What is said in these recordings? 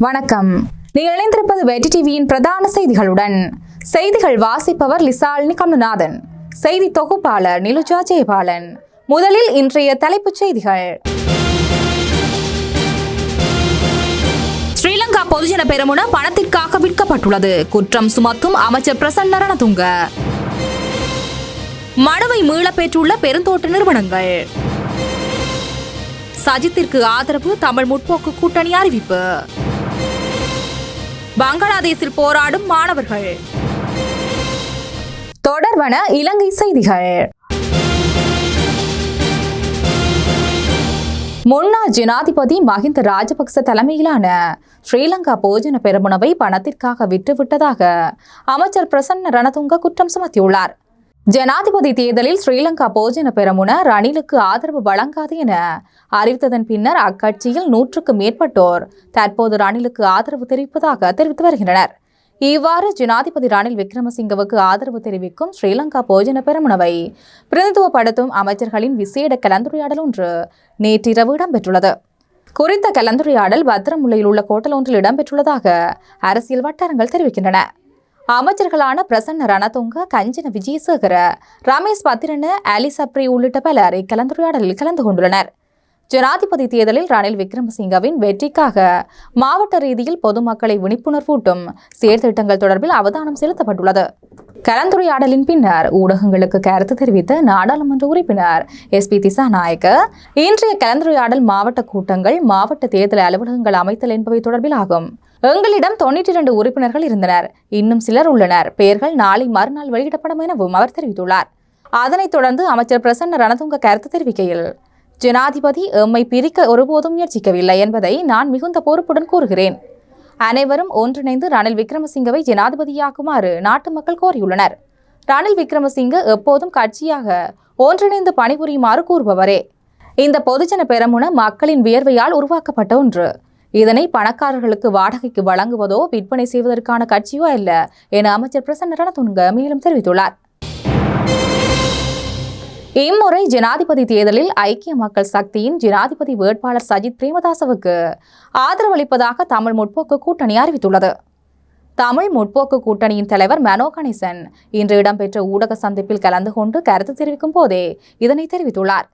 வணக்கம். நீங்கள் இணைந்திருப்பது வெற்றி டிவியின் பிரதான செய்திகளுடன். செய்திகள் வாசிப்பவர் லிசாலினி கமலநாதன் செய்தி தொகுப்பாளர் நிலுஜா ஜெயபாலன். முதலில் இன்றைய தலைப்புச் செய்திகள். ஸ்ரீலங்கா பொதுஜன பெருமுன பணத்திற்காக விற்கப்பட்டுள்ளது. குற்றம் சுமத்தும் அமைச்சர் பிரசன்ன ரணதுங்க மனுவை மீளப் பெற்றுள்ள பெருந்தோட்ட நிறுவனங்கள். சஜித்திற்கு ஆதரவு தமிழ் முற்போக்கு கூட்டணி அறிவிப்பு. பங்களாதேஷில் போராடும் மாணவர்கள். தொடர்வன இலங்கை செய்திகள். முன்னாள் ஜனாதிபதி மஹிந்த ராஜபக்ச தலைமையிலான ஸ்ரீலங்கா போஜன பெருமுனவை பணத்திற்காக விற்றுவிட்டதாக அமைச்சர் பிரசன்ன ரணதுங்க குற்றம் சுமத்தியுள்ளார். ஜனாதிபதி தேர்தலில் ஸ்ரீலங்கா போஜன பெரமுன ரணிலுக்கு ஆதரவு வழங்காது என அறிவித்ததன் பின்னர் அக்கட்சியில் நூற்றுக்கு மேற்பட்டோர் தற்போது ரணிலுக்கு ஆதரவு தெரிவிப்பதாக தெரிவித்து வருகின்றனர். இவ்வாறு ஜனாதிபதி ரணில் விக்ரமசிங்கவுக்கு ஆதரவு தெரிவிக்கும் ஸ்ரீலங்கா போஜன பெறமுனவை பிரதித்துவப்படுத்தும் அமைச்சர்களின் விசேட கலந்துரையாடல் ஒன்று நேற்றிரவு இடம்பெற்றுள்ளது. குறித்த கலந்துரையாடல் பத்திரமுல்லையில் உள்ள கோட்டல் ஒன்றில் இடம்பெற்றுள்ளதாக அரசியல் வட்டாரங்கள் தெரிவிக்கின்றன. அமைச்சர்களான பிரசன்ன ரணதுங்க கஞ்சன விஜயசேகர ரமேஷ் பத்திரன அலிசப்ரி உள்ளிட்ட பலர் இக்கலந்துரையாடலில் கலந்து கொண்டுள்ளனர். ஜனாதிபதி தேர்தலில் ரணில் விக்ரமசிங்கவின் வெற்றிக்காக மாவட்ட ரீதியில் பொதுமக்களை விழிப்புணர்வூட்டும் செயற்திட்டங்கள் தொடர்பில் அவதானம் செலுத்தப்பட்டுள்ளது. கலந்துரையாடலின் பின்னர் ஊடகங்களுக்கு கருத்து தெரிவித்த நாடாளுமன்ற உறுப்பினர் எஸ் பி திசாநாயக்க இன்றைய கலந்துரையாடல் மாவட்ட கூட்டங்கள் மாவட்ட தேர்தல் அலுவலகங்கள் அமைத்தல் என்பவை தொடர்பில் ஆகும் எங்களிடம் தொண்ணூற்றி இரண்டு உறுப்பினர்கள் இருந்தனர். இன்னும் சிலர் உள்ளனர். பெயர்கள் நாளை மறுநாள் வெளியிடப்படும் எனவும் அவர் தெரிவித்துள்ளார். அதனைத் தொடர்ந்து அமைச்சர் பிரசன்ன ரணதுங்க கருத்து தெரிவிக்கையில் ஜனாதிபதி எம்மை பிரிக்க ஒருபோதும் முயற்சிக்கவில்லை என்பதை நான் மிகுந்த பொறுப்புடன் கூறுகிறேன். அனைவரும் ஒன்றிணைந்து ரணில் விக்ரமசிங்கவை ஜனாதிபதியாக்குமாறு நாட்டு மக்கள் கோரியுள்ளனர். ரணில் விக்ரமசிங்க எப்போதும் கட்சியாக ஒன்றிணைந்து பணிபுரியுமாறு கூறுபவரே. இந்த பொதுஜன பெரமுன மக்களின் வியர்வையால் உருவாக்கப்பட்ட ஒன்று. இதனை பணக்காரர்களுக்கு வாடகைக்கு வழங்குவதோ விற்பனை செய்வதற்கான கட்சியோ அல்ல என அமைச்சர் பிரசன்ன ரணதுங்க மேலும் தெரிவித்துள்ளார். இம்முறை ஜனாதிபதி தேர்தலில் ஐக்கிய மக்கள் சக்தியின் ஜனாதிபதி வேட்பாளர் சஜித் பிரேமதாசவுக்கு ஆதரவளிப்பதாக தமிழ் முற்போக்கு கூட்டணி அறிவித்துள்ளது. தமிழ் முற்போக்கு கூட்டணியின் தலைவர் மனோ கணேசன் இன்று இடம்பெற்ற ஊடக சந்திப்பில் கலந்து கொண்டு கருத்து தெரிவிக்கும் போதே இதனை தெரிவித்துள்ளார்.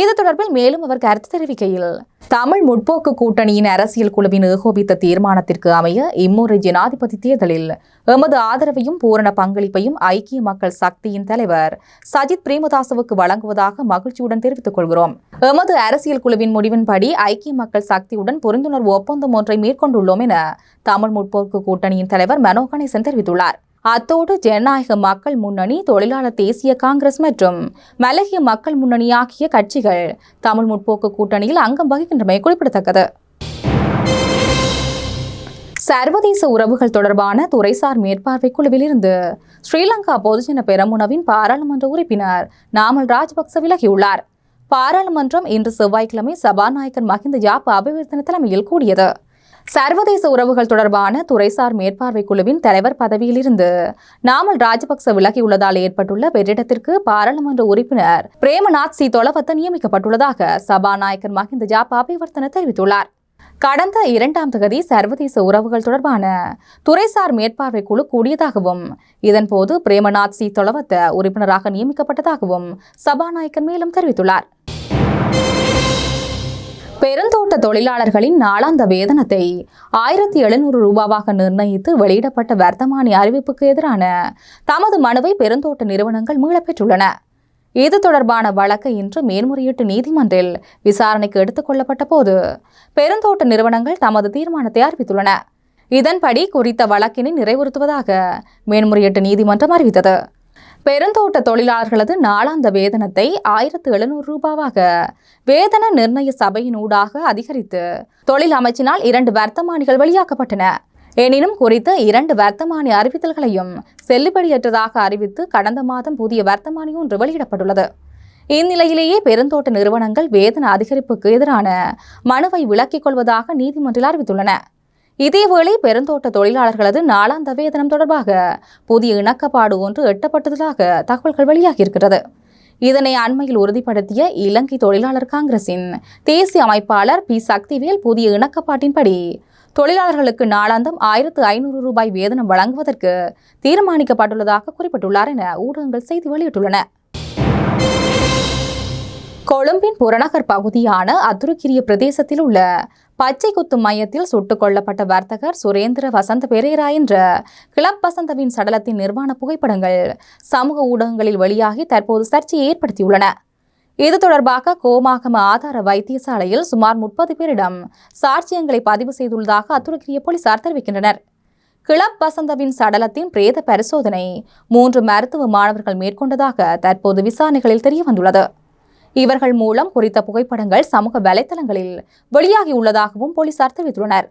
இது தொடர்பில் மேலும் அவர் கருத்து தெரிவிக்கையில் தமிழ் முற்போக்கு கூட்டணியின் அரசியல் குழுவின் ஏகோபித்த தீர்மானத்திற்கு அமைய இம்முறை ஜனாதிபதி தேர்தலில் எமது ஆதரவையும் பூரண பங்களிப்பையும் ஐக்கிய மக்கள் சக்தியின் தலைவர் சஜித் பிரேமதாசவுக்கு வழங்குவதாக மகிழ்ச்சியுடன் தெரிவித்துக் கொள்கிறோம். எமது அரசியல் குழுவின் முடிவின்படி ஐக்கிய மக்கள் சக்தியுடன் புரிந்துணர்வு ஒப்பந்தம் ஒன்றை மேற்கொண்டுள்ளோம் என தமிழ் முற்போக்கு கூட்டணியின் தலைவர் மனோ கணேசன் தெரிவித்துள்ளார். அத்தோடு ஜனநாயக மக்கள் முன்னணி தொழிலாளர் தேசிய காங்கிரஸ் மற்றும் மலகிய மக்கள் முன்னணி ஆகிய கட்சிகள் தமிழ் முற்போக்கு கூட்டணியில் அங்கம் வகிக்கின்றமை குறிப்பிடத்தக்கது. சர்வதேச உறவுகள் தொடர்பான துறைசார் மேற்பார்வை குழுவிலிருந்து ஸ்ரீலங்கா பொதுஜன பெரமுனவின் பாராளுமன்ற உறுப்பினர் நாமல் ராஜபக்ச விலகியுள்ளார். பாராளுமன்றம் இன்று செவ்வாய்க்கிழமை சபாநாயகர் மஹிந்த யாப் அபிவர்த்தன தலைமையில் கூடியது. சர்வதேச உறவுகள் தொடர்பான துறைசார் மேற்பார்வை குழுவின் தலைவர் பதவியிலிருந்து நாமல் ராஜபக்ச விலகியுள்ளதால் ஏற்பட்டுள்ள வெற்றிடத்திற்கு பாராளுமன்ற உறுப்பினர் பிரேமநாத் சி. தொலவத்த நியமிக்கப்பட்டுள்ளதாக சபாநாயகர் மஹிந்த ஜாபாபிவர்த்தன தெரிவித்துள்ளார். கடந்த இரண்டாம் தகுதி சர்வதேச உறவுகள் தொடர்பான துறைசார் மேற்பார்வை குழு கூடியதாகவும் இதன்போது பிரேமநாத் சி. தொலவத்த உறுப்பினராக நியமிக்கப்பட்டதாகவும் சபாநாயகர் மேலும் தெரிவித்துள்ளார். பெருந்தோட்ட தொழிலாளர்களின் நாளாந்த வேதனத்தை ஆயிரத்தி எழுநூறு ரூபாவாக நிர்ணயித்து வெளியிடப்பட்ட வர்த்தமானி அறிவிப்புக்கு எதிரான தமது மனுவை பெருந்தோட்ட நிறுவனங்கள் மீளப்பெற்றுள்ளன. இது தொடர்பான வழக்கு இன்று மேல்முறையீட்டு நீதிமன்றில் விசாரணைக்கு எடுத்துக் கொள்ளப்பட்ட போது பெருந்தோட்ட நிறுவனங்கள் தமது தீர்மானத்தை அறிவித்துள்ளன. இதன்படி குறித்த வழக்கினை நிறைவுறுத்துவதாக மேன்முறையீட்டு நீதிமன்றம் அறிவித்தது. பெருந்தோட்ட தொழிலாளர்களது நாளாந்த வேதனத்தை ஆயிரத்து எழுநூறு ரூபாவாக வேதன நிர்ணய சபையின் ஊடாக அதிகரித்து தொழில் அமைச்சினால் இரண்டு வர்த்தமானிகள் வெளியாக்கப்பட்டன. எனினும் குறித்த இரண்டு வர்த்தமானி அறிவித்தல்களையும் செல்லுபடியற்றதாக அறிவித்து கடந்த மாதம் புதிய வர்த்தமானி ஒன்று வெளியிடப்பட்டுள்ளது. இந்நிலையிலேயே பெருந்தோட்ட நிறுவனங்கள் வேதன அதிகரிப்புக்கு எதிரான மனுவை விலக்கிக் கொள்வதாக நீதிமன்றில் அறிவித்துள்ளன. இதேவேளை பெருந்தோட்ட தொழிலாளர்களது நாளாந்த வேதனம் தொடர்பாக புதிய இணக்கப்பாடு ஒன்று எட்டப்பட்டதாக தகவல்கள் வெளியாகியிருக்கிறது. இதனை அண்மையில் உறுதிப்படுத்திய இலங்கை தொழிலாளர் காங்கிரசின் தேசிய அமைப்பாளர் பி. சக்திவேல் புதிய இணக்கப்பாட்டின்படி தொழிலாளர்களுக்கு நாளாந்தம் ஆயிரத்து ஐநூறு ரூபாய் வேதனம் வழங்குவதற்கு தீர்மானிக்கப்பட்டுள்ளதாக குறிப்பிட்டுள்ளார் என ஊடகங்கள் செய்தி வெளியிட்டுள்ளன. கொழும்பின் புறநகர் பகுதியான அத்துருக்கிரிய பிரதேசத்தில் உள்ள பச்சை குத்தும் மையத்தில் சுட்டுக் கொல்லப்பட்ட வர்த்தகர் சுரேந்திர வசந்த பெரேரா என்ற கிளப் வசந்தவின் சடலத்தின் நிர்வாண புகைப்படங்கள் சமூக ஊடகங்களில் வெளியாகி தற்போது சர்ச்சையை ஏற்படுத்தியுள்ளன. இது தொடர்பாக கோமாகம ஆதார வைத்தியசாலையில் சுமார் முப்பது பேரிடம் சாட்சியங்களை பதிவு செய்துள்ளதாக அத்துருக்கிரிய போலீசார் தெரிவிக்கின்றனர். கிளப் வசந்தவின் சடலத்தின் பிரேத பரிசோதனை மூன்று மருத்துவ மாணவர்கள் மேற்கொண்டதாக தற்போது விசாரணைகளில் தெரியவந்துள்ளது. இவர்கள் மூலம் குறித்த புகைப்படங்கள் சமூக வலைத்தளங்களில் வெளியாகியுள்ளதாகவும் போலீசார் தெரிவித்துள்ளனர்.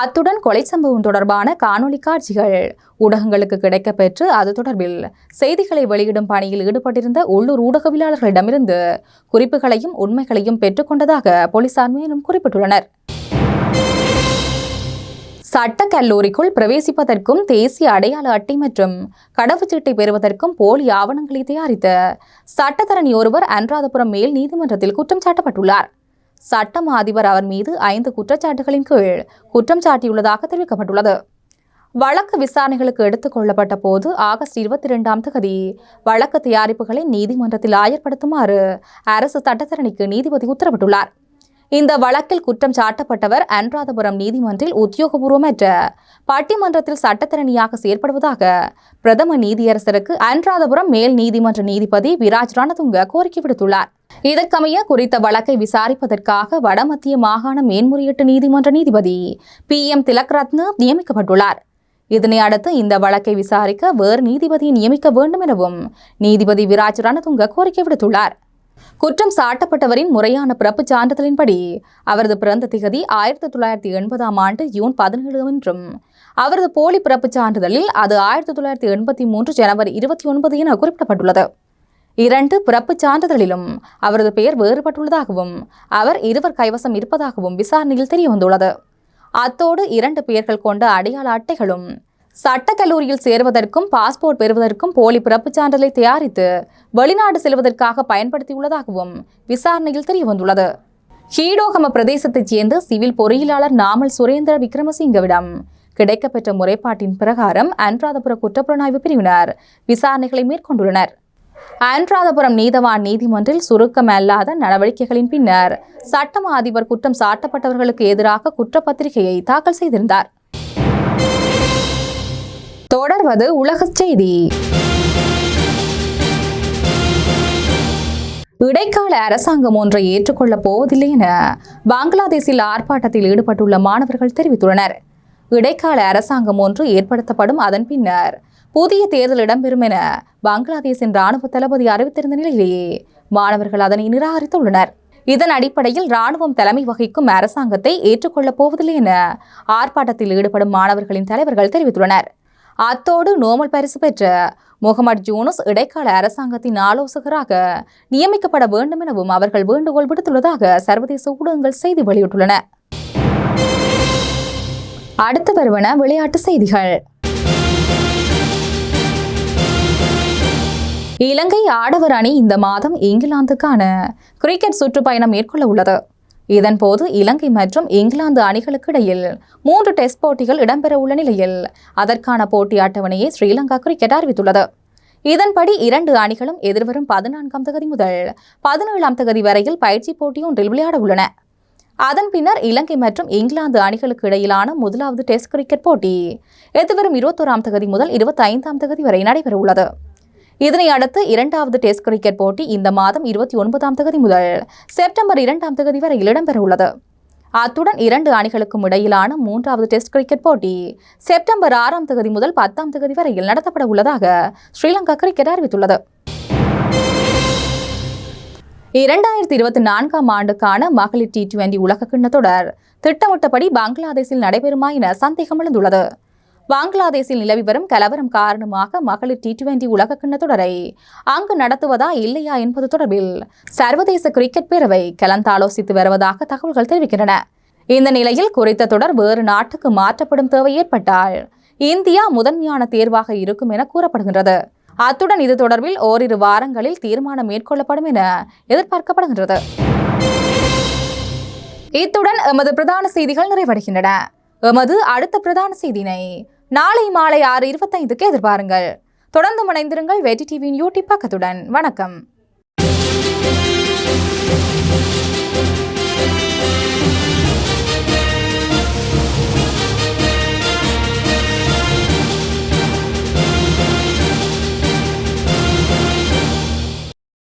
அத்துடன் கொலை சம்பவம் தொடர்பான காணொலி காட்சிகள் ஊடகங்களுக்கு கிடைக்கப்பெற்று அது தொடர்பில் செய்திகளை வெளியிடும் பணியில் ஈடுபட்டிருந்த உள்ளூர் ஊடகவியலாளர்களிடமிருந்து குறிப்புகளையும் உண்மைகளையும் பெற்றுக்கொண்டதாக போலீசார் மேலும் குறிப்பிட்டுள்ளனர். சட்டக் கல்லூரிக்குள் பிரவேசிப்பதற்கும் தேசிய அடையாள அட்டை மற்றும் கடவுச்சீட்டை பெறுவதற்கும் போலி ஆவணங்களை தயாரித்த சட்டத்தரணி ஒருவர் அனுராதபுரம் மேல் நீதிமன்றத்தில் குற்றம் சாட்டப்பட்டுள்ளார். சட்டம் அதிபர் அவர் மீது ஐந்து குற்றச்சாட்டுகளின் கீழ் குற்றம் சாட்டியுள்ளதாக தெரிவிக்கப்பட்டுள்ளது. வழக்கு விசாரணைகளுக்கு எடுத்துக் கொள்ளப்பட்ட போது ஆகஸ்ட் இருபத்தி இரண்டாம் தேதி வழக்கு தயாரிப்புகளை நீதிமன்றத்தில் ஆயர்படுத்துமாறு அரசு சட்டத்தரணிக்கு நீதிபதி உத்தரவிட்டுள்ளார். இந்த வழக்கில் குற்றம் சாட்டப்பட்டவர் அனுராதபுரம் நீதிமன்றில் உத்தியோகபூர்வமற்ற. பட்டிமன்றத்தில் சட்டத்திறனியாக செயற்படுவதாக பிரதம நீதியரசருக்கு அனுராதபுரம் மேல் நீதிமன்ற நீதிபதி விராஜ் ரணதுங்க கோரிக்கை விடுத்துள்ளார். இதற்கமைய குறித்த வழக்கை விசாரிப்பதற்காக வடமத்திய மாகாண மேன்முறையீட்டு நீதிமன்ற நீதிபதி பி. எம். திலக்ரத்ன நியமிக்கப்பட்டுள்ளார். இதனை அடுத்து இந்த வழக்கை விசாரிக்க வேறு நீதிபதியை நியமிக்க வேண்டும் எனவும் நீதிபதி விராஜ் ரணதுங்க கோரிக்கை விடுத்துள்ளார். குற்றம் சாட்டப்பட்டவரின் முறையான பிறப்புச் சான்றிதழின்படி அவரது பிறந்த திகதி ஆயிரத்தி தொள்ளாயிரத்தி எண்பதாம் ஆண்டு ஜூன் பதினேழு என்றும் அவரது போலி பிறப்புச் சான்றிதழில் அது ஆயிரத்தி தொள்ளாயிரத்தி எண்பத்தி மூன்று ஜனவரி இருபத்தி ஒன்பது என குறிப்பிடப்பட்டுள்ளது. இரண்டு பிறப்புச் சான்றிதழிலும் அவரது பெயர் வேறுபட்டுள்ளதாகவும் அவர் இருவர் கைவசம் இருப்பதாகவும் விசாரணையில் தெரியவந்துள்ளது. அத்தோடு இரண்டு பெயர்கள் கொண்ட அடையாள அட்டைகளும் சட்டக் கல்லூரியில் சேருவதற்கும் பாஸ்போர்ட் பெறுவதற்கும் போலி பிறப்புச் சான்றிதழை தயாரித்து வெளிநாடு செல்வதற்காக பயன்படுத்தியுள்ளதாகவும் விசாரணையில் தெரியவந்துள்ளது. ஹீடோகம பிரதேசத்தைச் சேர்ந்த சிவில் பொறியியலாளர் நாமல் சுரேந்திர விக்ரமசிங்கவிடம் கிடைக்கப்பெற்ற முறைப்பாட்டின் பிரகாரம் அனுராதபுர குற்றப்புலனாய்வு பிரிவினர் விசாரணைகளை மேற்கொண்டுள்ளனர். அன்ராதபுரம் நீதவான் நீதிமன்றில் சுருக்கம் அல்லாத நடவடிக்கைகளின் பின்னர் சட்டமா அதிபர் குற்றம் சாட்டப்பட்டவர்களுக்கு எதிராக குற்றப்பத்திரிகையை தாக்கல் செய்திருந்தார். தொடர்வது உலக செய்தி. இடைக்கால அரசாங்கம் ஒன்றை ஏற்றுக்கொள்ளப் போவதில்லை என பங்களாதேஷில் ஆர்ப்பாட்டத்தில் ஈடுபட்டுள்ள மாணவர்கள் தெரிவித்துள்ளனர். இடைக்கால அரசாங்கம் ஒன்று ஏற்படுத்தப்படும் அதன் பின்னர் புதிய தேர்தல் இடம்பெறும் என பங்களாதேஷின் ராணுவ தளபதி அறிவித்திருந்த நிலையிலேயே மாணவர்கள் அதனை நிராகரித்துள்ளனர். இதன் அடிப்படையில் ராணுவம் தலைமை வகிக்கும் அரசாங்கத்தை ஏற்றுக்கொள்ளப் போவதில்லை என ஆர்ப்பாட்டத்தில் ஈடுபடும் மாணவர்களின் தலைவர்கள் தெரிவித்துள்ளனர். அத்தோடு நோமல் பரிசு பெற்ற முகமது ஜூனஸ் இடைக்கால அரசாங்கத்தின் ஆலோசகராக நியமிக்கப்பட வேண்டும் எனவும் அவர்கள் வேண்டுகோள் விடுத்துள்ளதாக சர்வதேச ஊடகங்கள் செய்தி வெளியிட்டுள்ளன. அடுத்து வருவன விளையாட்டு செய்திகள். இலங்கை ஆடவர் அணி இந்த மாதம் இங்கிலாந்துக்கான கிரிக்கெட் சுற்றுப்பயணம் மேற்கொள்ள உள்ளது. இதன்போது இலங்கை மற்றும் இங்கிலாந்து அணிகளுக்கு இடையில் மூன்று டெஸ்ட் போட்டிகள் இடம்பெறவுள்ள நிலையில் அதற்கான போட்டி அட்டவணையை ஸ்ரீலங்கா கிரிக்கெட் அறிவித்துள்ளது. இதன்படி இரண்டு அணிகளும் எதிர்வரும் பதினான்காம் தகுதி முதல் பதினேழாம் தகுதி வரையில் பயிற்சி போட்டி ஒன்றில் விளையாட உள்ளன அதன் பின்னர் இலங்கை மற்றும் இங்கிலாந்து அணிகளுக்கு இடையிலான முதலாவது டெஸ்ட் கிரிக்கெட் போட்டி எதிர்வரும் இருபத்தோராம் தகுதி முதல் இருபத்தி ஐந்தாம் தகுதி வரை நடைபெறவுள்ளது. இதனை அடுத்து இரண்டாவது டெஸ்ட் கிரிக்கெட் போட்டி இந்த மாதம் இருபத்தி ஒன்பதாம் தேதி முதல் செப்டம்பர் இரண்டாம் தேதி வரை இடம்பெறவுள்ளது. அத்துடன் இரண்டு அணிகளுக்கும் இடையிலான மூன்றாவது டெஸ்ட் கிரிக்கெட் போட்டி செப்டம்பர் ஆறாம் தேதி முதல் பத்தாம் தேதி வரையில் நடத்தப்பட உள்ளதாக ஸ்ரீலங்கா கிரிக்கெட் அறிவித்துள்ளது. இரண்டாயிரத்தி இருபத்தி நான்காம் ஆண்டுக்கான மகளிர் டி டுவெண்டி உலகக்கிண்ண தொடர் திட்டமிட்டபடி பங்களாதேஷில் நடைபெறுமா என சந்தேகம் எழுந்துள்ளது. பங்களாதேஷில் நிலவி வரும் கலவரம் காரணமாக மகளிர் டி டுவெண்டி உலகக்கிண்ண தொடரை அங்கு நடத்துவதா இல்லையா என்பது தொடர்பில் சர்வதேச கிரிக்கெட் பேரவை கலந்தாலோசித்து வருவதாக தகவல்கள் தெரிவிக்கின்றன. இந்த நிலையில் குறித்த தொடர் வேறு நாட்டுக்கு மாற்றப்படும் தேவை ஏற்பட்டால் இந்தியா முதன்மையான தேர்வாக இருக்கும் என கூறப்படுகின்றது. அத்துடன் இது தொடர்பில் ஓரிரு வாரங்களில் தீர்மானம் மேற்கொள்ளப்படும் என எதிர்பார்க்கப்படுகின்றது. இத்துடன் எமது பிரதான செய்திகள் நிறைவடைகின்றன. எமது அடுத்த பிரதான செய்தினை நாளை மாலை ஆறு இருபத்தைந்துக்கு எதிர்பாருங்கள். தொடர்ந்து முனைந்திருங்கள் வெற்றி டிவியின் யூடியூப் பக்கத்துடன். வணக்கம்.